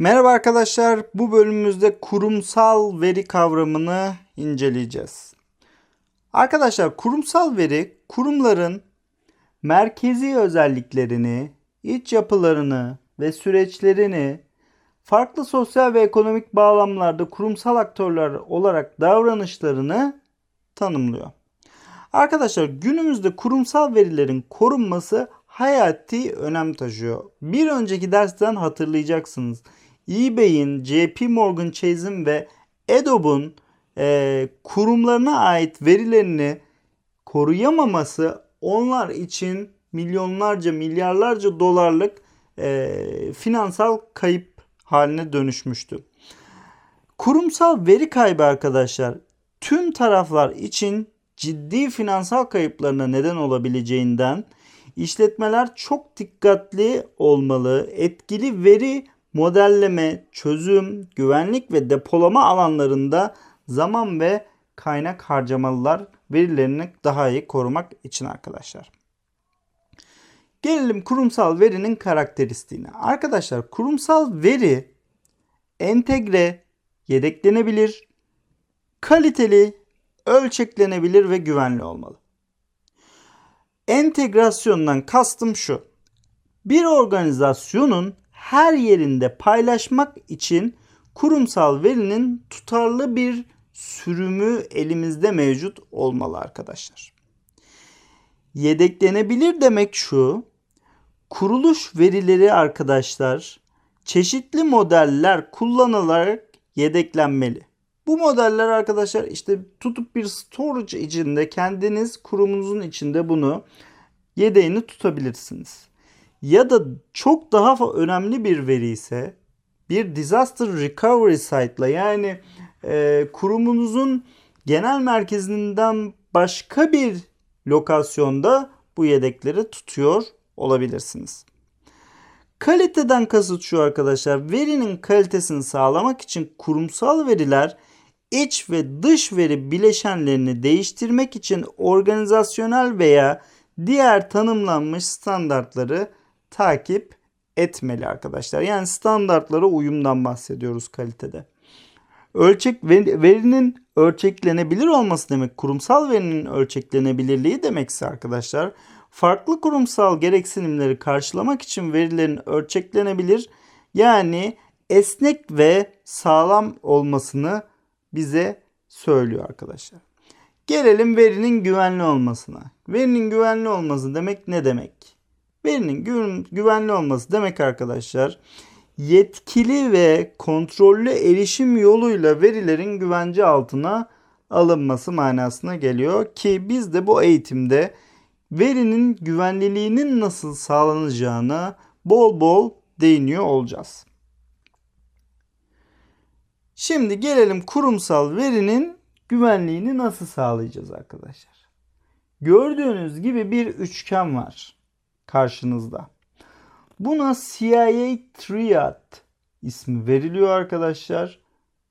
Merhaba arkadaşlar. Bu bölümümüzde kurumsal veri kavramını inceleyeceğiz. Arkadaşlar kurumsal veri kurumların merkezi özelliklerini, iç yapılarını ve süreçlerini farklı sosyal ve ekonomik bağlamlarda kurumsal aktörler olarak davranışlarını tanımlıyor. Arkadaşlar günümüzde kurumsal verilerin korunması hayati önem taşıyor. Bir önceki dersten hatırlayacaksınız. eBay'in, JP Morgan Chase'in ve Adobe'un e, kurumlarına ait verilerini koruyamaması onlar için milyonlarca, milyarlarca dolarlık e, finansal kayıp haline dönüşmüştü. Kurumsal veri kaybı arkadaşlar tüm taraflar için ciddi finansal kayıplarına neden olabileceğinden işletmeler çok dikkatli olmalı. Etkili veri modelleme, çözüm, güvenlik ve depolama alanlarında zaman ve kaynak harcamalılar verilerini daha iyi korumak için arkadaşlar. Gelelim kurumsal verinin karakteristiğine. Arkadaşlar kurumsal veri entegre, yedeklenebilir, kaliteli, ölçeklenebilir ve güvenli olmalı. Entegrasyondan kastım şu. Bir organizasyonun her yerinde paylaşmak için kurumsal verinin tutarlı bir sürümü elimizde mevcut olmalı arkadaşlar. Yedeklenebilir demek şu. Kuruluş verileri arkadaşlar çeşitli modeller kullanılarak yedeklenmeli. Bu modeller arkadaşlar işte tutup bir storage içinde kendiniz kurumunuzun içinde bunu yedeğini tutabilirsiniz. Ya da çok daha önemli bir veri ise bir disaster recovery site'la yani e, kurumunuzun genel merkezinden başka bir lokasyonda bu yedekleri tutuyor olabilirsiniz. Kaliteden kasıt şu arkadaşlar. Verinin kalitesini sağlamak için kurumsal veriler iç ve dış veri bileşenlerini değiştirmek için organizasyonel veya diğer tanımlanmış standartları takip etmeli arkadaşlar. Yani standartlara uyumdan bahsediyoruz kalitede. Ölçek verinin ölçeklenebilir olması demek kurumsal verinin ölçeklenebilirliği demekse arkadaşlar farklı kurumsal gereksinimleri karşılamak için verilerin ölçeklenebilir yani esnek ve sağlam olmasını bize söylüyor arkadaşlar. Gelelim verinin güvenli olmasına. Verinin güvenli olması demek ne demek? Verinin gü güvenli olması demek arkadaşlar yetkili ve kontrollü erişim yoluyla verilerin güvence altına alınması manasına geliyor ki biz de bu eğitimde verinin güvenliliğinin nasıl sağlanacağına bol bol değiniyor olacağız. Şimdi gelelim kurumsal verinin güvenliğini nasıl sağlayacağız arkadaşlar. Gördüğünüz gibi bir üçgen var karşınızda. Buna CIA Triad ismi veriliyor arkadaşlar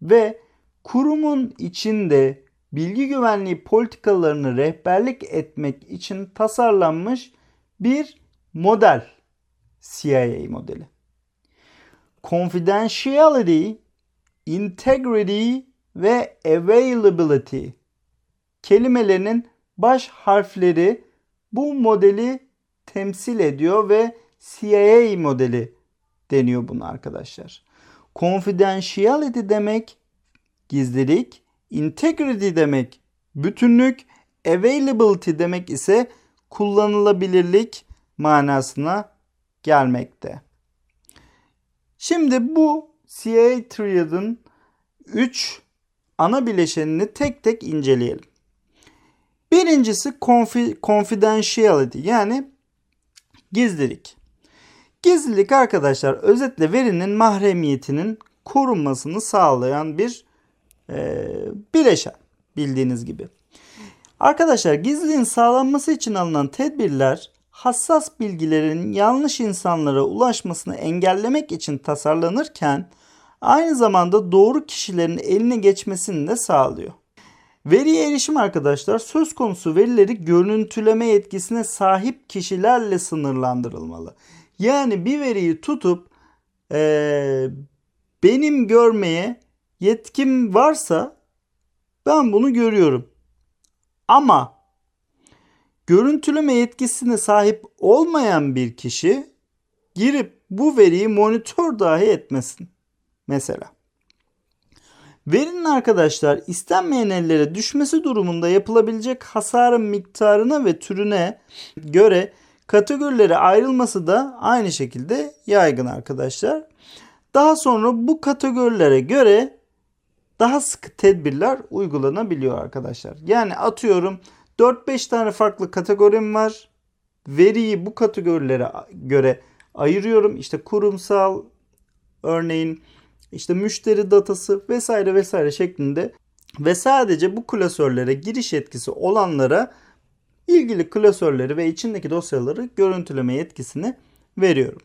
ve kurumun içinde bilgi güvenliği politikalarını rehberlik etmek için tasarlanmış bir model CIA modeli. Confidentiality, integrity ve availability kelimelerinin baş harfleri bu modeli temsil ediyor ve CIA modeli deniyor buna arkadaşlar. Confidentiality demek gizlilik, integrity demek bütünlük, availability demek ise kullanılabilirlik manasına gelmekte. Şimdi bu CIA Triad'ın 3 ana bileşenini tek tek inceleyelim. Birincisi confidentiality yani gizlilik. Gizlilik arkadaşlar özetle verinin mahremiyetinin korunmasını sağlayan bir e, bileşen bildiğiniz gibi. Arkadaşlar gizliliğin sağlanması için alınan tedbirler hassas bilgilerin yanlış insanlara ulaşmasını engellemek için tasarlanırken aynı zamanda doğru kişilerin eline geçmesini de sağlıyor. Veriye erişim arkadaşlar söz konusu verileri görüntüleme yetkisine sahip kişilerle sınırlandırılmalı. Yani bir veriyi tutup e, benim görmeye yetkim varsa ben bunu görüyorum. Ama görüntüleme yetkisine sahip olmayan bir kişi girip bu veriyi monitör dahi etmesin. Mesela. Verinin arkadaşlar istenmeyen ellere düşmesi durumunda yapılabilecek hasarın miktarına ve türüne göre kategorilere ayrılması da aynı şekilde yaygın arkadaşlar. Daha sonra bu kategorilere göre daha sıkı tedbirler uygulanabiliyor arkadaşlar. Yani atıyorum 4-5 tane farklı kategorim var. Veriyi bu kategorilere göre ayırıyorum. İşte kurumsal örneğin işte müşteri datası vesaire vesaire şeklinde ve sadece bu klasörlere giriş yetkisi olanlara ilgili klasörleri ve içindeki dosyaları görüntüleme yetkisini veriyorum.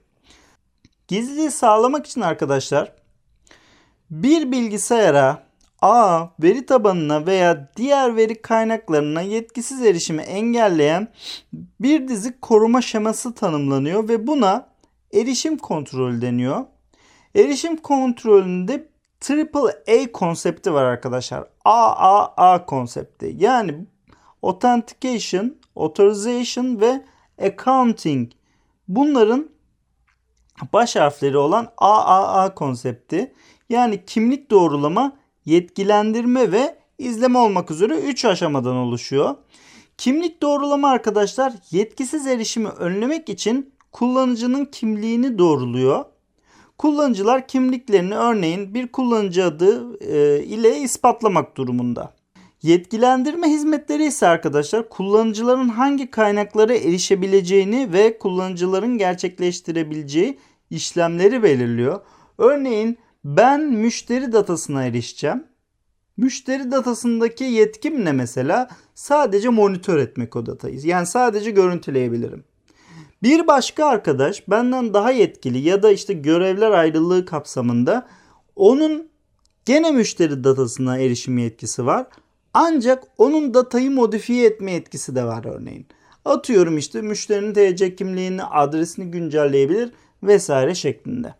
Gizliliği sağlamak için arkadaşlar bir bilgisayara A veri tabanına veya diğer veri kaynaklarına yetkisiz erişimi engelleyen bir dizi koruma şeması tanımlanıyor ve buna erişim kontrolü deniyor. Erişim kontrolünde triple A konsepti var arkadaşlar. AAA konsepti. Yani Authentication, Authorization ve Accounting. Bunların baş harfleri olan AAA konsepti. Yani kimlik doğrulama, yetkilendirme ve izleme olmak üzere 3 aşamadan oluşuyor. Kimlik doğrulama arkadaşlar yetkisiz erişimi önlemek için kullanıcının kimliğini doğruluyor. Kullanıcılar kimliklerini örneğin bir kullanıcı adı e, ile ispatlamak durumunda. Yetkilendirme hizmetleri ise arkadaşlar kullanıcıların hangi kaynaklara erişebileceğini ve kullanıcıların gerçekleştirebileceği işlemleri belirliyor. Örneğin ben müşteri datasına erişeceğim. Müşteri datasındaki yetkim ne mesela? Sadece monitör etmek o datayı. Yani sadece görüntüleyebilirim. Bir başka arkadaş benden daha yetkili ya da işte görevler ayrılığı kapsamında onun gene müşteri datasına erişim yetkisi var. Ancak onun datayı modifiye etme yetkisi de var örneğin. Atıyorum işte müşterinin TC kimliğini, adresini güncelleyebilir vesaire şeklinde.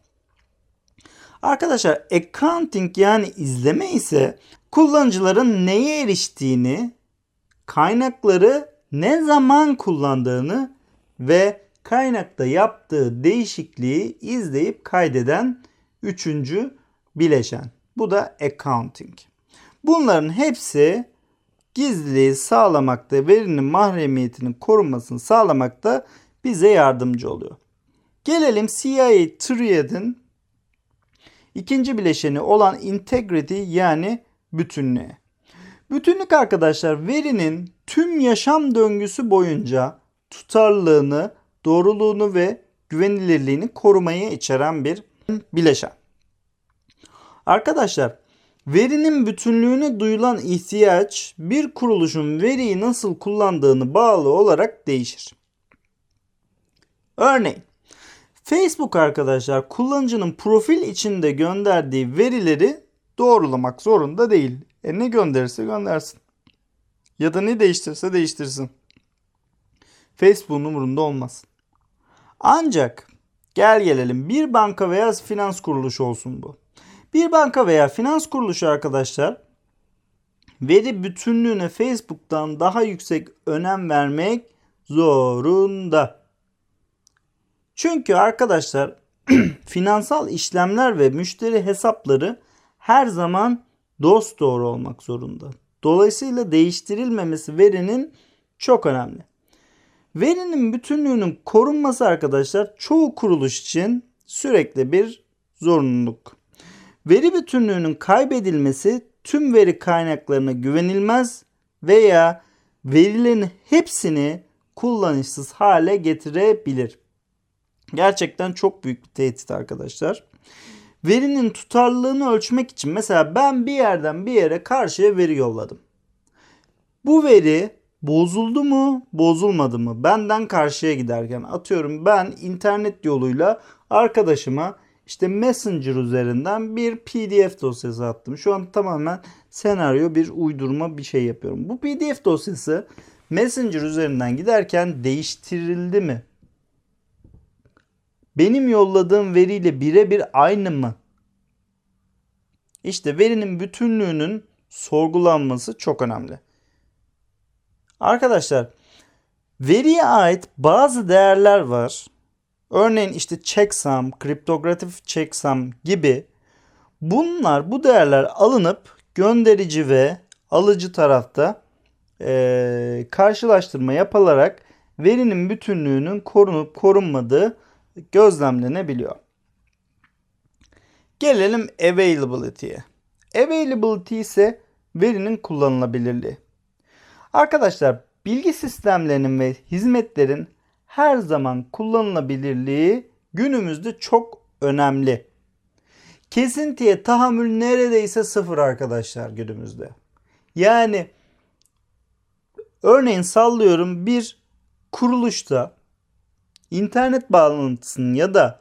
Arkadaşlar accounting yani izleme ise kullanıcıların neye eriştiğini, kaynakları ne zaman kullandığını ve kaynakta yaptığı değişikliği izleyip kaydeden üçüncü bileşen. Bu da accounting. Bunların hepsi gizliliği sağlamakta, verinin mahremiyetinin korunmasını sağlamakta bize yardımcı oluyor. Gelelim CIA Triad'in ikinci bileşeni olan integrity yani bütünlüğe. Bütünlük arkadaşlar verinin tüm yaşam döngüsü boyunca tutarlılığını, doğruluğunu ve güvenilirliğini korumayı içeren bir bileşen. Arkadaşlar verinin bütünlüğüne duyulan ihtiyaç bir kuruluşun veriyi nasıl kullandığını bağlı olarak değişir. Örneğin Facebook arkadaşlar kullanıcının profil içinde gönderdiği verileri doğrulamak zorunda değil. E ne gönderirse göndersin. Ya da ne değiştirirse değiştirsin. Facebook'un umurunda olmaz. Ancak gel gelelim bir banka veya finans kuruluşu olsun bu. Bir banka veya finans kuruluşu arkadaşlar veri bütünlüğüne Facebook'tan daha yüksek önem vermek zorunda. Çünkü arkadaşlar finansal işlemler ve müşteri hesapları her zaman dost doğru olmak zorunda. Dolayısıyla değiştirilmemesi verinin çok önemli. Verinin bütünlüğünün korunması arkadaşlar çoğu kuruluş için sürekli bir zorunluluk. Veri bütünlüğünün kaybedilmesi tüm veri kaynaklarına güvenilmez veya verilerin hepsini kullanışsız hale getirebilir. Gerçekten çok büyük bir tehdit arkadaşlar. Verinin tutarlılığını ölçmek için mesela ben bir yerden bir yere karşıya veri yolladım. Bu veri bozuldu mu, bozulmadı mı? Benden karşıya giderken atıyorum ben internet yoluyla arkadaşıma işte Messenger üzerinden bir PDF dosyası attım. Şu an tamamen senaryo bir uydurma bir şey yapıyorum. Bu PDF dosyası Messenger üzerinden giderken değiştirildi mi? Benim yolladığım veriyle birebir aynı mı? İşte verinin bütünlüğünün sorgulanması çok önemli. Arkadaşlar veriye ait bazı değerler var. Örneğin işte checksum, kriptografik checksum gibi bunlar bu değerler alınıp gönderici ve alıcı tarafta e, karşılaştırma yapılarak verinin bütünlüğünün korunup korunmadığı gözlemlenebiliyor. Gelelim availability'ye. Availability ise verinin kullanılabilirliği. Arkadaşlar bilgi sistemlerinin ve hizmetlerin her zaman kullanılabilirliği günümüzde çok önemli. Kesintiye tahammül neredeyse sıfır arkadaşlar günümüzde. Yani örneğin sallıyorum bir kuruluşta internet bağlantısının ya da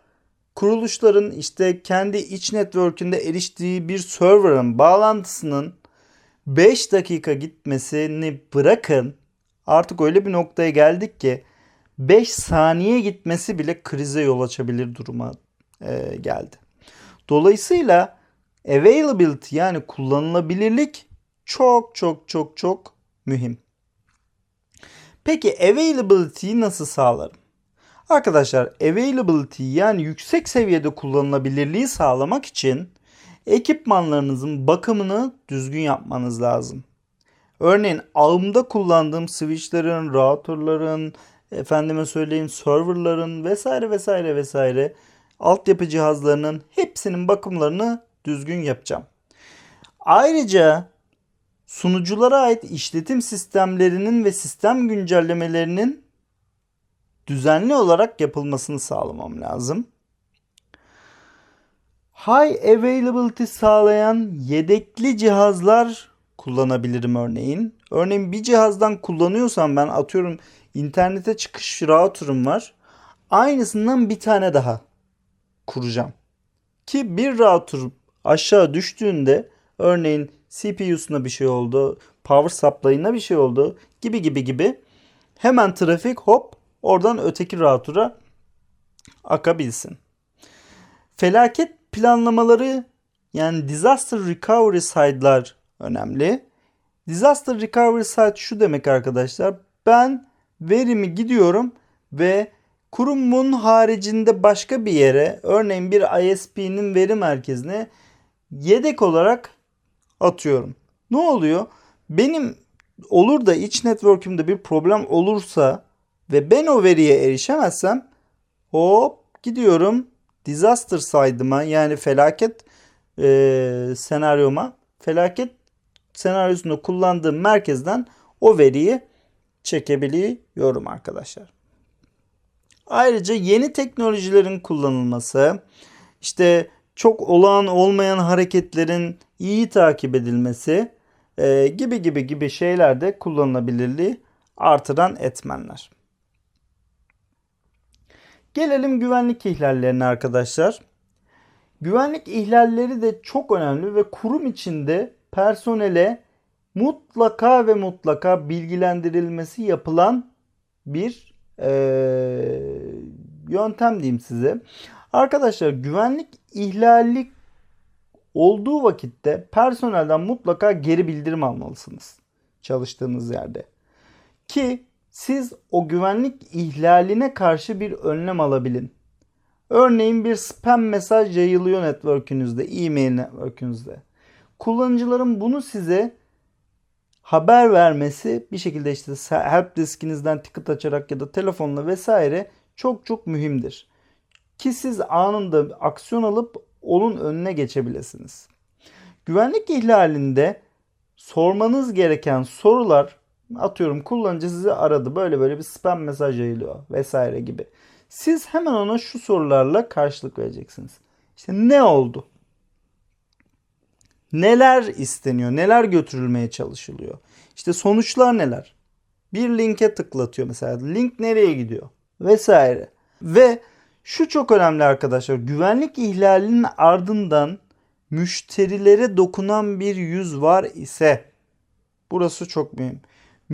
kuruluşların işte kendi iç network'ünde eriştiği bir server'ın bağlantısının 5 dakika gitmesini bırakın. Artık öyle bir noktaya geldik ki 5 saniye gitmesi bile krize yol açabilir duruma e, geldi. Dolayısıyla availability yani kullanılabilirlik çok çok çok çok mühim. Peki availability'yi nasıl sağlarım? Arkadaşlar availability yani yüksek seviyede kullanılabilirliği sağlamak için ekipmanlarınızın bakımını düzgün yapmanız lazım. Örneğin ağımda kullandığım switchlerin, routerların, efendime söyleyeyim serverların vesaire vesaire vesaire altyapı cihazlarının hepsinin bakımlarını düzgün yapacağım. Ayrıca sunuculara ait işletim sistemlerinin ve sistem güncellemelerinin düzenli olarak yapılmasını sağlamam lazım. High availability sağlayan yedekli cihazlar kullanabilirim örneğin. Örneğin bir cihazdan kullanıyorsam ben atıyorum internete çıkış router'ım var. Aynısından bir tane daha kuracağım. Ki bir router aşağı düştüğünde örneğin CPU'suna bir şey oldu, power supply'ına bir şey oldu gibi gibi gibi hemen trafik hop oradan öteki router'a akabilsin. Felaket planlamaları yani disaster recovery side'lar önemli. Disaster recovery side şu demek arkadaşlar. Ben verimi gidiyorum ve kurumun haricinde başka bir yere örneğin bir ISP'nin veri merkezine yedek olarak atıyorum. Ne oluyor? Benim olur da iç network'ümde bir problem olursa ve ben o veriye erişemezsem hop gidiyorum disaster side'ıma yani felaket e, senaryoma felaket senaryosunda kullandığım merkezden o veriyi çekebiliyorum arkadaşlar. Ayrıca yeni teknolojilerin kullanılması, işte çok olağan olmayan hareketlerin iyi takip edilmesi e, gibi gibi gibi şeyler de kullanılabilirliği artıran etmenler. Gelelim güvenlik ihlallerine arkadaşlar. Güvenlik ihlalleri de çok önemli ve kurum içinde personele mutlaka ve mutlaka bilgilendirilmesi yapılan bir e, yöntem diyeyim size. Arkadaşlar güvenlik ihlali olduğu vakitte personelden mutlaka geri bildirim almalısınız çalıştığınız yerde. Ki siz o güvenlik ihlaline karşı bir önlem alabilin. Örneğin bir spam mesaj yayılıyor network'ünüzde, e-mail network'ünüzde. Kullanıcıların bunu size haber vermesi bir şekilde işte help diskinizden ticket açarak ya da telefonla vesaire çok çok mühimdir. Ki siz anında aksiyon alıp onun önüne geçebilirsiniz. Güvenlik ihlalinde sormanız gereken sorular atıyorum kullanıcı sizi aradı böyle böyle bir spam mesaj yayılıyor vesaire gibi. Siz hemen ona şu sorularla karşılık vereceksiniz. İşte ne oldu? Neler isteniyor? Neler götürülmeye çalışılıyor? İşte sonuçlar neler? Bir linke tıklatıyor mesela. Link nereye gidiyor? Vesaire. Ve şu çok önemli arkadaşlar. Güvenlik ihlalinin ardından müşterilere dokunan bir yüz var ise burası çok mühim.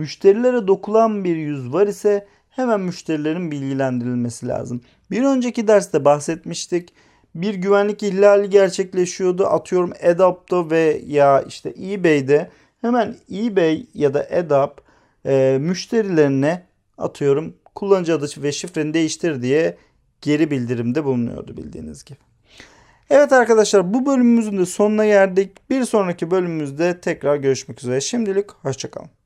Müşterilere dokunan bir yüz var ise hemen müşterilerin bilgilendirilmesi lazım. Bir önceki derste bahsetmiştik. bir güvenlik ihlali gerçekleşiyordu. Atıyorum EDAP'ta ve ya işte eBay'de hemen eBay ya da EDAP e, müşterilerine atıyorum kullanıcı adı ve şifreni değiştir diye geri bildirimde bulunuyordu bildiğiniz gibi. Evet arkadaşlar bu bölümümüzün de sonuna geldik. Bir sonraki bölümümüzde tekrar görüşmek üzere. Şimdilik hoşçakalın.